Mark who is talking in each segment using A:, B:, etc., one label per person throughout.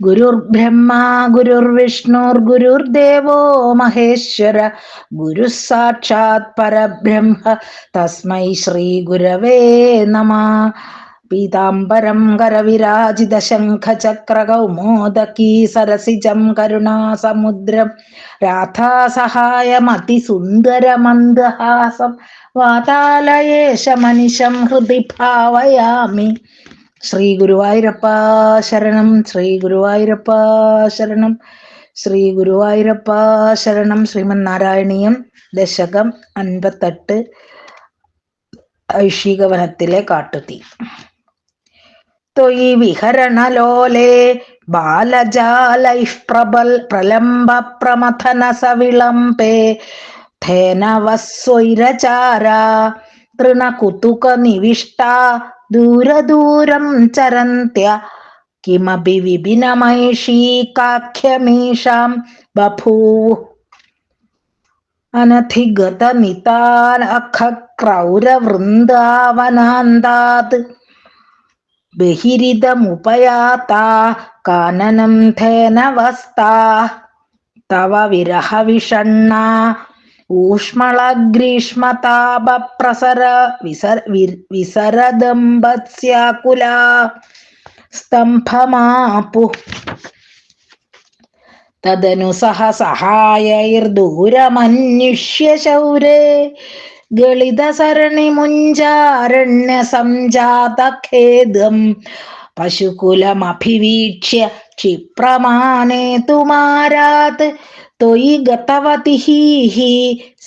A: ഗുരുർബ്രഹ്മ ഗുരുർ ദേവോ മഹേശ്വര ഗുരു സാക്ഷാത് പരബ്രഹ്മ തസ്മൈ ശ്രീ ഗുരവേ നമ. പീതാംബരം കരവിരാജിത ശംഖചക്രകൗമോദകീ സരസിജം കരുണാസമുദ്രം രാധാസഹായമതിസുന്ദരമന്ദഹാസം വാതാലയേശമനിശം ഹൃദി ഭാവയാമി. ശ്രീ ഗുരുവായൂരപ്പ ശരണം ശ്രീ ഗുരുവായൂരപ്പ ശരണം ശ്രീ ഗുരുവായൂരപ്പ ശരണം ശ്രീമന്നാരായണീയം ദശകം അൻപത്തെട്ട് ഐഷികവനത്തിലെ കാട്ടുതീ. തൊയി വിഹരണലോലേ ബാലജാലൈ പ്രബൽ പ്രലംബ പ്രമഥന സവിളംബേ ധേനവസ്വൈരചാര തൃണകുതുക നിവിഷ്ട ദൂരദൂരം ചരന്ത്യ. കിമപി വിപിനമൈഷീ കാഖ്യമീഷാം ബഭൂവ് അനധിഗത നിതാനഖക്രൗരവൃന്ദാവനാന്താത് ബഹിരിതമുപയാതാ കാനനം ധേനവസ്താ തവ വിരഹവിഷണ്ണ ഊഷ്മളഗ്രീഷ്മതാപപ്രസര വിസര വിസരദമ്പത്സ്യാകുല സ്തംഭമാപു. തദനു സഹ സഹായൈർദൂരമന്വിഷ്യ ശൗരേ. ഗളിതസരണിമുഞ്ചാരണ്യ സംജാതഖേദം പശുകുലമഭിവീക്ഷ്യ ക്ഷിപ്രമാനേതുമാരാത് ത്വയി ഗതവതി ഹി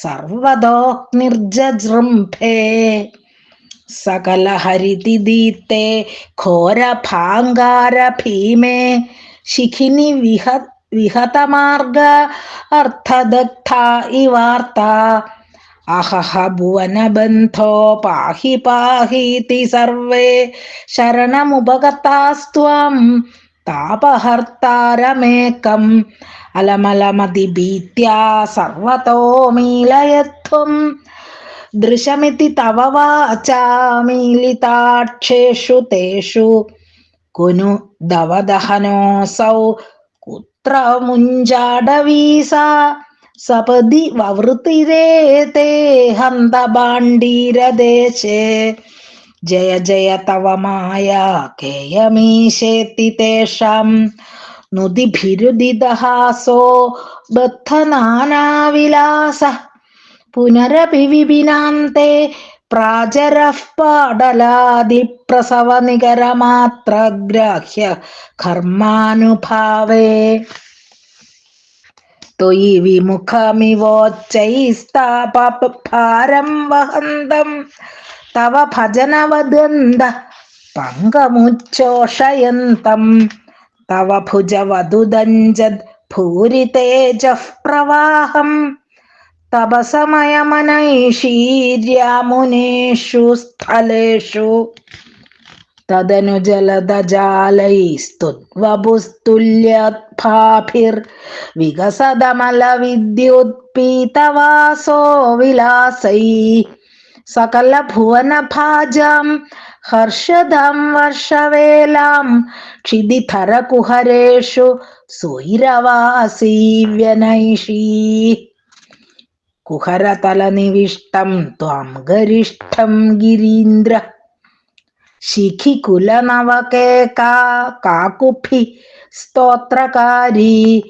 A: സർവദോഗ്നിർജൃംഭേ സകലഹരിതിദീപ്തേ ഘോരഭാങ്കാര ഭീമേ ശിഖിനി വിഹ വിഹതമാർഗ അർത്ഥദഗ്ധ ഇവാർത്ത അഹഹ ഭുവനബന്ധോ പാഹി പാഹീതി സർവേ ശരണമുപഗതാസ്ത്വം താപഹർത്താരമേകം അലമലമതിഭീത്യാ സർവതോ മീലയത്വം ദൃശമിതി തവ വാചാമീലിതാക്ഷേഷു തേഷു. കുനു ദവദഹനോസൗ കുത്ര മുഞ്ചാടവീസ. സപതി വവൃത്തിരേ തേ ഹന്തഭാണ്ഡീരദേശേ ജയ ജയ തവ മായ കേയമീശേത്തി തേഷാം. നുതിഭിരുദിതഹാസോ ബദ്ധനാനാവിലാസ. പുനരപി വിപിനാന്തേ പ്രാചരഃ പാടലാദിപ്രസവ നികരമാത്രഗ്രാഹ്യ കർമാനുഭാവേ. ത്വയി വിമുഖമിവോച്ചൈസ്താപഭാരം വഹന്തം തവ ഭജനവദന്ത പങ്കമുച്ചോഷയന്തം. തവ ഭുജവദുദഞ്ജത് ഭൂരി തേജഃ പ്രവാഹം. തപസമയമനൈഷീര്യാമുനേഷു സ്ഥലേഷു. തദനു വിലാസൈ सकल भुवन भाजम हर्षदम वर्षवेलाम क्षिधिथर कुहरेशु सुरवासी व्यनैषी। कुहरतल कुहरतलनिविष्टं त्वां गरिष्ठं गिरीन्द्र। शिखिकुलनवकेका काकुभि स्तोत्रकारी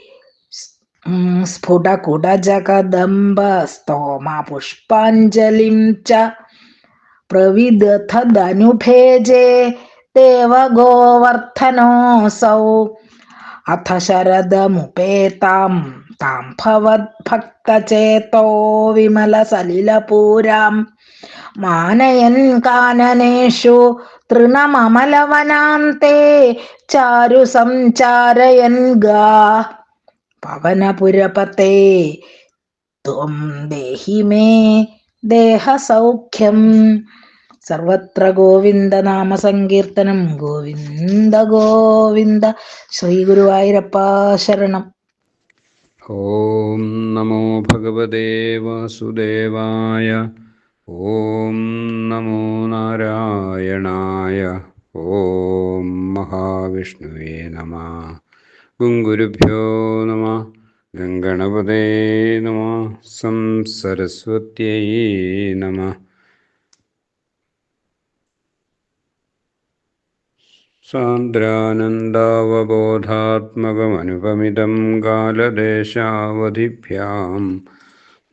A: സ്തോമ പുഷ്പാഞ്ജലിം ച. പ്രവിദധനുഭേജേ ദേവഗോവർദ്ധനോസൗ. അഥ ശരദമുപേതാം താം ഭവദ്ഭക്തചേതോ വിമലസലിലപൂരാം. മാനയൻ കാനനേഷു തൃണമമലവനാന്തെ ചാരു സഞ്ചാരയൻ ഗാ പവനപുരപത്തെ. ത്വം ദേഹി മേ ദേഹസൗഖ്യം. സർവത്ര ഗോവിന്ദ നാമ സങ്കീർത്തനം ഗോവിന്ദ ഗോവിന്ദ ശ്രീ ഗുരുവായൂരപ്പ ശരണം.
B: ഓം നമോ ഭഗവതേ വാസുദേവായ. ഓം നമോ നാരായണായ. ഓം മഹാവിഷ്ണുവേ നമ. ഗുങ്കുരുഭ്യോ നമ. ഗംഗണപതേ നമ. സം സരസ്വത്യൈ നമ. സാന്ദ്രാനന്ദാവബോധാത്മകമനുപമിതം കാലദേശാവധിഭ്യാം.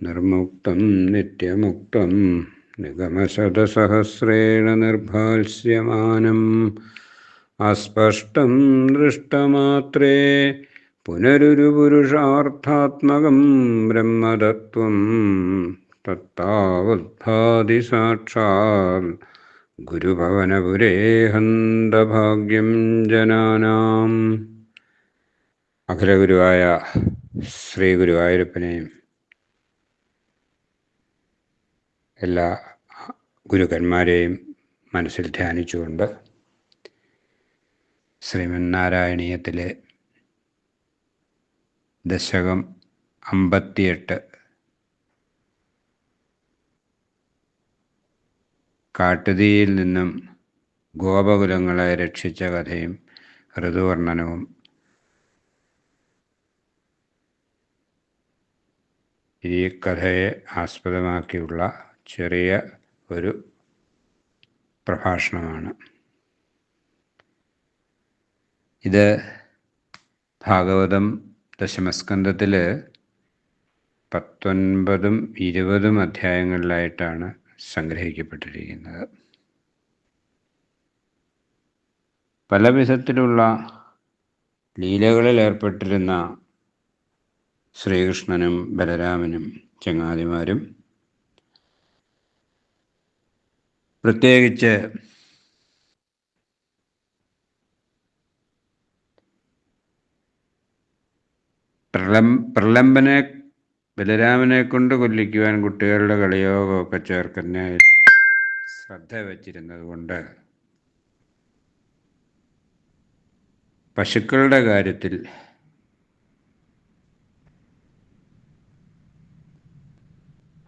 B: നിർമുക്തം നിത്യമുക്തം നിഗമശതസഹസ്രേണ നിർഭാസ്യമാനം. അസ്പഷ്ടം ദൃഷ്ടമാത്രേ. പുനരുരുപുരുഷാർത്ഥാത്മകം ബ്രഹ്മതത്വം തത്താവദ്ഭാതി സാക്ഷാൽ ഗുരുഭവനപുരേ ഹന്തഭാഗ്യം ജനാനാം. അഖിലഗുരുവായ ശ്രീ ഗുരുവായൂരപ്പനെയും എല്ലാ ഗുരുക്കന്മാരെയും മനസ്സിൽ ധ്യാനിച്ചുകൊണ്ട് ശ്രീമന്നാരായണീയത്തിലെ ദശകം അമ്പത്തിയെട്ട്. കാട്ടുതീയിൽ നിന്നും ഗോപകുലങ്ങളെ രക്ഷിച്ച കഥയും ഋതുവർണനവും ഈ കഥയെ ആസ്പദമാക്കിയുള്ള ചെറിയ ഒരു പ്രഭാഷണമാണ്. ഇത് ഭാഗവതം ദശമസ്കന്ധത്തിൽ പത്തൊൻപതും ഇരുപതും അധ്യായങ്ങളിലായിട്ടാണ് സംഗ്രഹിക്കപ്പെട്ടിരിക്കുന്നത്. പല വിധത്തിലുള്ള ലീലകളിൽ ഏർപ്പെട്ടിരുന്ന ശ്രീകൃഷ്ണനും ബലരാമനും ചങ്ങാതിമാരും പ്രത്യേകിച്ച് പ്രലം പ്രലംബനെ ബലരാമനെ കൊണ്ട് കൊല്ലിക്കുവാൻ കുട്ടികളുടെ കളിയോഗമൊക്കെ ചേർക്കുന്നതിൽ ശ്രദ്ധ വച്ചിരുന്നത് കൊണ്ട് പശുക്കളുടെ കാര്യത്തിൽ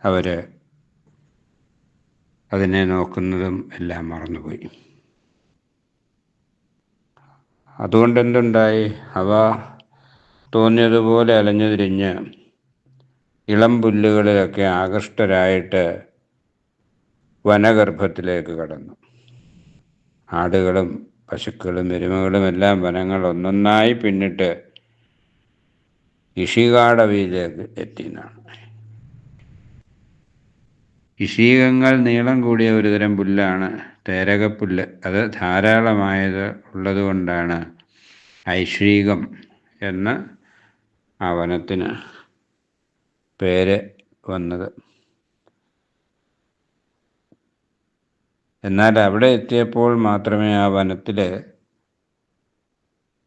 B: അവർ അതിനെ നോക്കുന്നതും എല്ലാം മറന്നുപോയി. അതുകൊണ്ട് എന്തുണ്ടായി അവ തോന്നിയതുപോലെ അലഞ്ഞു തിരിഞ്ഞ് ഇളം പുല്ലുകളിലൊക്കെ ആകൃഷ്ടരായിട്ട് വനഗർഭത്തിലേക്ക് കടന്നു. ആടുകളും പശുക്കളും എരുമകളും എല്ലാം വനങ്ങൾ ഒന്നൊന്നായി പിന്നിട്ട് ഇഷികാടവിയിലേക്ക് എത്തിയെന്നാണ്. ഇഷീകങ്ങൾ നീളം കൂടിയ ഒരുതരം പുല്ലാണ്. തേരകപ്പുല്ല്. അത് ധാരാളമായത് ഉള്ളതുകൊണ്ടാണ് ഐശ്വീകം എന്ന് ആ വനത്തിന് പേര് വന്നത്. എന്നാൽ അവിടെ എത്തിയപ്പോൾ മാത്രമേ ആ വനത്തിൽ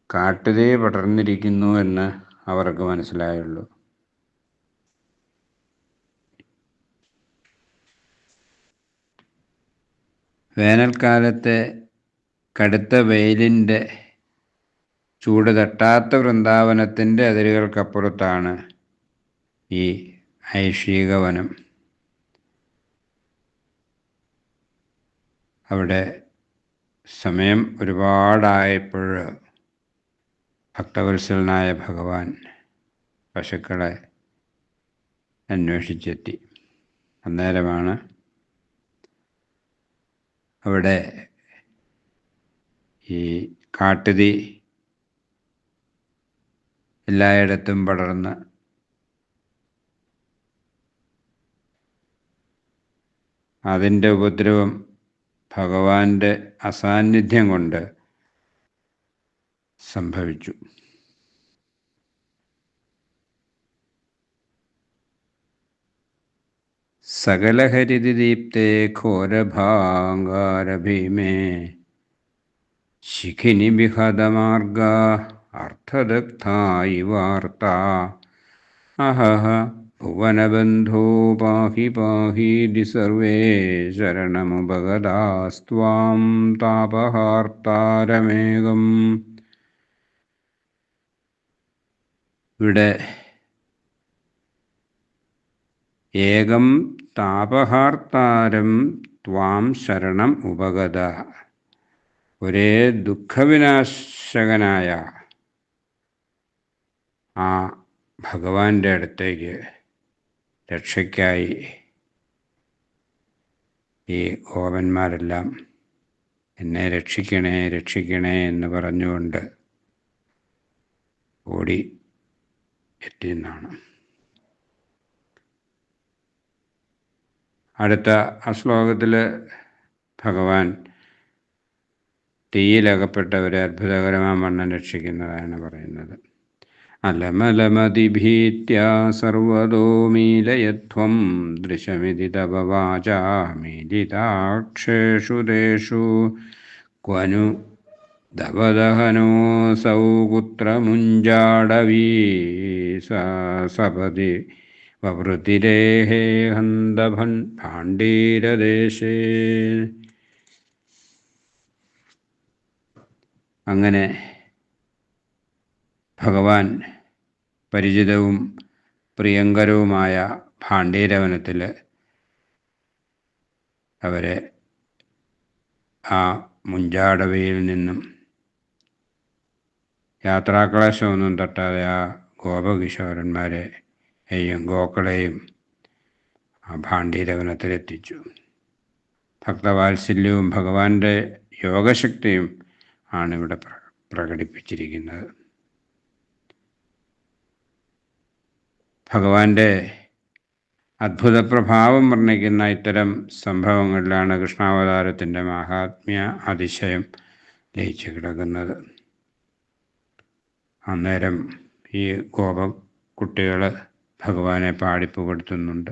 B: കാട്ടുതീ പടർന്നിരിക്കുന്നു എന്ന് അവർക്ക് മനസ്സിലായുള്ളൂ. വേനൽക്കാലത്തെ കടുത്ത വെയിലിന്റെ ചൂട് തട്ടാത്ത വൃന്ദാവനത്തിന്റെ അതിരുകൾക്കപ്പുറത്താണ് ഈ ഐഷീകവനം. അവിടെ സമയം ഒരുപാടായപ്പോൾ ഭക്തവത്സലനായ ഭഗവാൻ പശുക്കളെ അന്വേഷിച്ചെത്തി. അന്നേരമാണ് അവിടെ ഈ കാട്ടുതീ എല്ലായിടത്തും പടർന്ന്. അതിന്റെ ഉപദ്രവം ഭഗവാന്റെ അസാന്നിധ്യം കൊണ്ട് സംഭവിച്ചു. സകലഹരിതിദീപ്തേ ഘോരഭാങ്കാരഭീമേ ശിഖിനി വിഹതമാർഗ അർത്ഥദഗ്ധായി വാർത്ത. അഹഹ ഭുവനബന്ധോ പാഹി പാഹീതി സർവേ ശരണമുപഗതാസ്ത്വാം താപഹാർത്താരമേകം. ഇവിടെ ഏകം താപഹാർത്താരം ത്വാം ശരണം ഉപഗത. ഒരേ ദുഃഖവിനാശകനായ ആ ഭഗവാന്റെ അടുത്തേക്ക് രക്ഷയ്ക്കായി ഈ ഗോപന്മാരെല്ലാം എന്നെ രക്ഷിക്കണേ രക്ഷിക്കണേ എന്ന് പറഞ്ഞുകൊണ്ട് ഓടി എത്തിയെന്നാണ്. അടുത്ത ആ ശ്ലോകത്തിൽ ഭഗവാൻ തീയിലകപ്പെട്ടവരെ അത്ഭുതകരമായ മണ്ണം രക്ഷിക്കുന്നതാണ് പറയുന്നത്. അലമലമതിഭീത്യ സർവതോ മീലയത്വം ദൃശമിതി തവ വാചാമീലിതാക്ഷേഷു തേഷു ക്വനു ദവദഹനോസൗ കുത്രമുഞ്ചാടവീ സപതി വവൃത്തിരേഹേ ഹന്തഭൻ ഭാണ്ഡീരദേശേ അങ്ങനെ ഭഗവാൻ പരിചിതവും പ്രിയങ്കരവുമായ ഭാണ്ഡീരവനത്തിൽ അവരെ ആ മുഞ്ചാടവയിൽ നിന്നും യാത്രാക്ലേശമൊന്നും തട്ടാതെ ആ ഗോപകിശോരന്മാരെ യും ഗോക്കളെയും ആ ഭാണ്ഡീരവനത്തിലെത്തിച്ചു ഭക്തവാത്സല്യവും ഭഗവാന്റെ യോഗശക്തിയും ആണ് ഇവിടെ പ്ര പ്രകടിപ്പിച്ചിരിക്കുന്നത്. ഭഗവാന്റെ അത്ഭുത പ്രഭാവം വർണിക്കുന്ന ഇത്തരം സംഭവങ്ങളിലാണ് കൃഷ്ണാവതാരത്തിന്റെ മാഹാത്മ്യ അതിശയം ലയിച്ചു കിടക്കുന്നത്. അന്നേരം ഈ ഗോപ കുട്ടികൾ ഭഗവാനെ പാടിപ്പുകടുത്തുന്നുണ്ട്.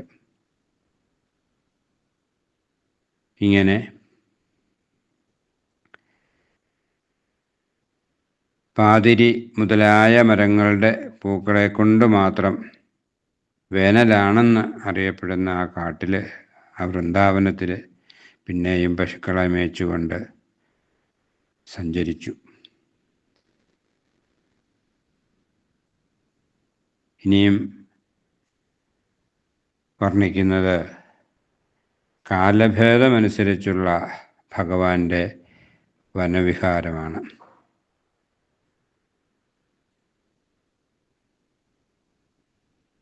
B: ഇങ്ങനെ പാതിരി മുതലായ മരങ്ങളുടെ പൂക്കളെ കൊണ്ട് മാത്രം വേനലാണെന്ന് അറിയപ്പെടുന്ന ആ കാട്ടിൽ ആ വൃന്ദാവനത്തിൽ പിന്നെയും പശുക്കളെ മേച്ചുകൊണ്ട് സഞ്ചരിച്ചു. ഇനിയും വർണിക്കുന്നത് കാലഭേദമനുസരിച്ചുള്ള ഭഗവാന്റെ വനവിഹാരമാണ്.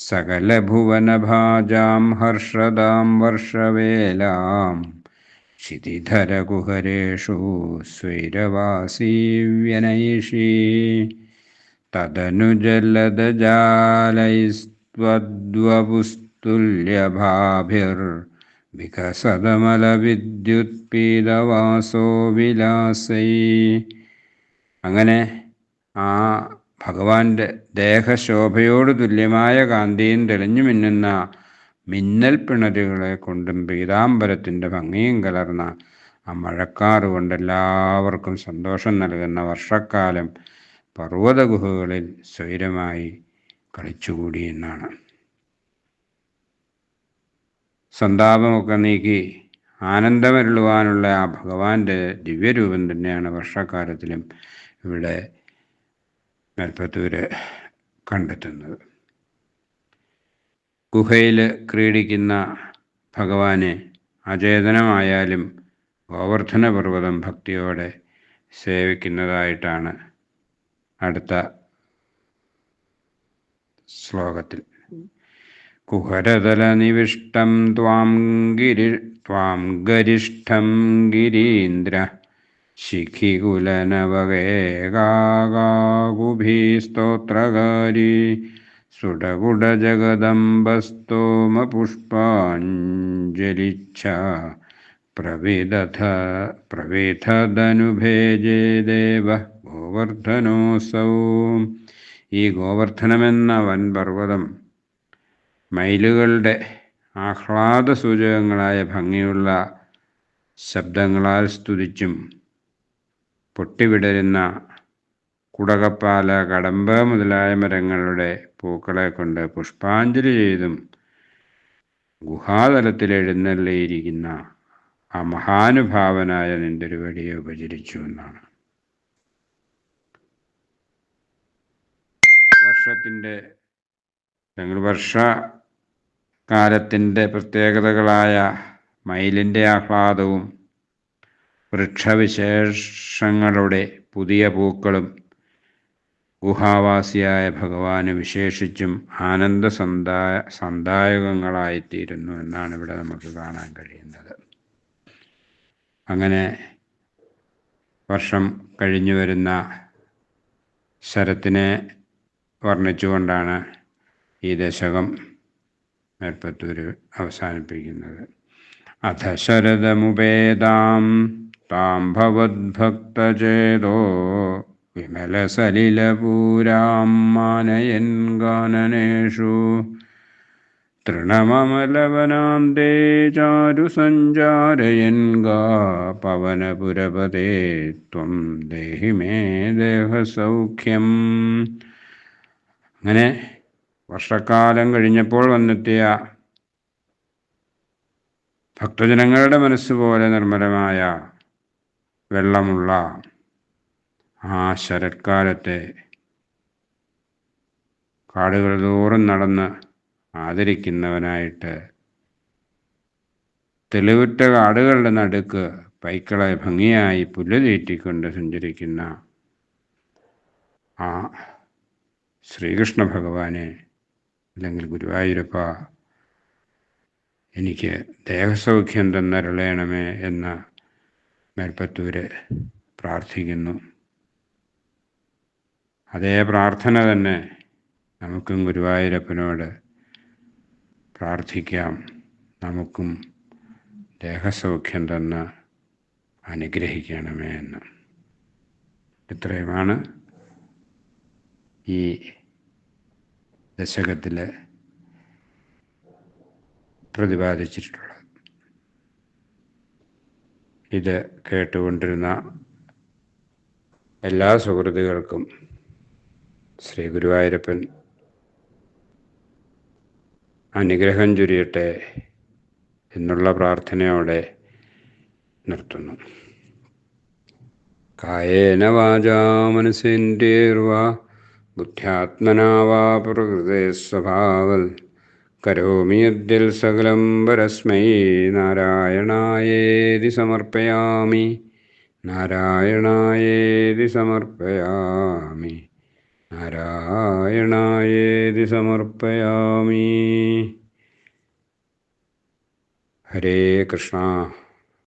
B: सकलभुवनभाजां हर्षदां वर्षवेलां क्षितिधरकुहरेषु स्वैरवासी व्यनयिषी തദനുജലദജാലൈസ്ത്വദ്വപുസ്തുല്യഭാഭിർവികസതമലവിദ്യുത്പീതവാസോ വിലാസൈ അങ്ങനെ ആ ഭഗവാന്റെ ദേഹശോഭയോട് തുല്യമായ കാന്തിയും തെളിഞ്ഞു മിന്നുന്ന മിന്നൽ പിണരുകളെ കൊണ്ടും പീതാംബരത്തിന്റെ ഭംഗിയും കലർന്ന ആ മഴക്കാറ് കൊണ്ട് എല്ലാവർക്കും സന്തോഷം നൽകുന്ന വർഷക്കാലം പർവത ഗുഹകളിൽ സ്വൈരമായി കളിച്ചുകൂടി എന്നാണ്. സന്താപമൊക്കെ നീക്കി ആനന്ദമരുളുവാനുള്ള ആ ഭഗവാന്റെ ദിവ്യരൂപം തന്നെയാണ് വർഷക്കാലത്തിലും ഇവിടെ മേൽപ്പത്തൂര് കണ്ടെത്തുന്നത്. ഗുഹയിൽ ക്രീഡിക്കുന്ന ഭഗവാനെ അചേതനമായാലും ഗോവർദ്ധന പർവതം ഭക്തിയോടെ സേവിക്കുന്നതായിട്ടാണ് അടുത്ത ശ്ലോകത്തിൽ. കുഹരതലനിവിഷ്ടം ത്വാം ഗിരി ത്വാം ഗരിഷ്ഠം ഗിരീന്ദ്ര ശിഖികുലനവകേകാകുഭീസ്തോത്രകാരി സുടകുടജഗദംബസ്തോമപുഷ്പാഞ്ജലിച്ഛ പ്രവിദധ പ്രവിധതനുഭേജേ ദേവ ഗോവർദ്ധനോസൗ. ഈ ഗോവർദ്ധനമെന്ന വൻപർവതം മയിലുകളുടെ ആഹ്ലാദ സൂചകങ്ങളായ ഭംഗിയുള്ള ശബ്ദങ്ങളാൽ സ്തുതിച്ചും പൊട്ടിവിടരുന്ന കുടകപ്പാല കടമ്പ് മുതലായ മരങ്ങളുടെ പൂക്കളെ കൊണ്ട് പുഷ്പാഞ്ജലി ചെയ്തും ഗുഹാതലത്തിൽ എഴുന്നള്ളിയിരിക്കുന്ന ആ മഹാനുഭാവനായ നിന്റെ ഒരു വടിയെ ഉപചരിച്ചു എന്നാണ്. വർഷത്തിന്റെ വർഷ വർഷകാലത്തിന്റെ പ്രത്യേകതകളായ മയിലിന്റെ ആഹ്ലാദവും വൃക്ഷവിശേഷങ്ങളുടെ പുതിയ പൂക്കളും ഗുഹാവാസിയായ ഭഗവാന് വിശേഷിച്ചും ആനന്ദ സന്ദായ സന്ദായകങ്ങളായിത്തീരുന്നു എന്നാണ് ഇവിടെ നമുക്ക് കാണാൻ കഴിയുന്നത്. അങ്ങനെ വർഷം കഴിഞ്ഞു വരുന്ന ശരത്തിനെ വർണിച്ചുകൊണ്ടാണ് ഈ ദശകം മേൽപ്പത്തൂര് അവസാനിപ്പിക്കുന്നത്. അധ ശരദമുപേതാം താം ഭവദ്ഭക്തചേതോ വിമലസലിലപൂരാം മാനയൻ ഗാനനേഷു തൃണമമലവനാന്തേ ചാരു സഞ്ചാരയൻ ഗാ പവനപുരപതേ ത്വം ദേഹി മേ ദേഹസൗഖ്യം. അങ്ങനെ വർഷക്കാലം കഴിഞ്ഞപ്പോൾ വന്നെത്തിയ ഭക്തജനങ്ങളുടെ മനസ്സുപോലെ നിർമ്മലമായ വെള്ളമുള്ള ആ ശരത്കാലത്തെ കാടുകൾ തോറും നടന്ന് ആദരിക്കുന്നവനായിട്ട് തെളിവിട്ട കാടുകളുടെ നടുക്ക് പൈക്കളെ ഭംഗിയായി പുല്ല് തീറ്റിക്കൊണ്ട് സഞ്ചരിക്കുന്ന ആ ശ്രീകൃഷ്ണ ഭഗവാനെ അല്ലെങ്കിൽ ഗുരുവായൂരപ്പ എനിക്ക് ദേഹസൗഖ്യം തന്നരുളയണമേ എന്ന് മേൽപ്പത്തൂര് പ്രാർത്ഥിക്കുന്നു. അതേ പ്രാർത്ഥന തന്നെ നമുക്കും ഗുരുവായൂരപ്പനോട് പ്രാർത്ഥിക്കാം. നമുക്കും ദേഹസൗഖ്യം തന്ന് അനുഗ്രഹിക്കണമേ എന്ന്. ഇത്രയുമാണ് ഈ ദശകത്തിൽ പ്രതിപാദിച്ചിട്ടുള്ളത്. ഇത് കേട്ടുകൊണ്ടിരുന്ന എല്ലാ സുഹൃത്തുക്കൾക്കും ശ്രീ ഗുരുവായൂരപ്പൻ അനുഗ്രഹം ചുരിയട്ടെ എന്നുള്ള പ്രാർത്ഥനയോടെ നിർത്തുന്നു. കായേന വാചാ മനസ്സിന്റെ ബുദ്ധ്യാത്മനാവാ പ്രകൃതി സ്വഭാവൽ. കരോമി യദ്യൽ സകലം പരസ്മൈ നാരായണായേതി സമർപ്പയാമി. നാരായണായേതി സമർപ്പയാമി. നാരായണായേതി സമർപ്പയാമി. ഹരേ കൃഷ്ണ.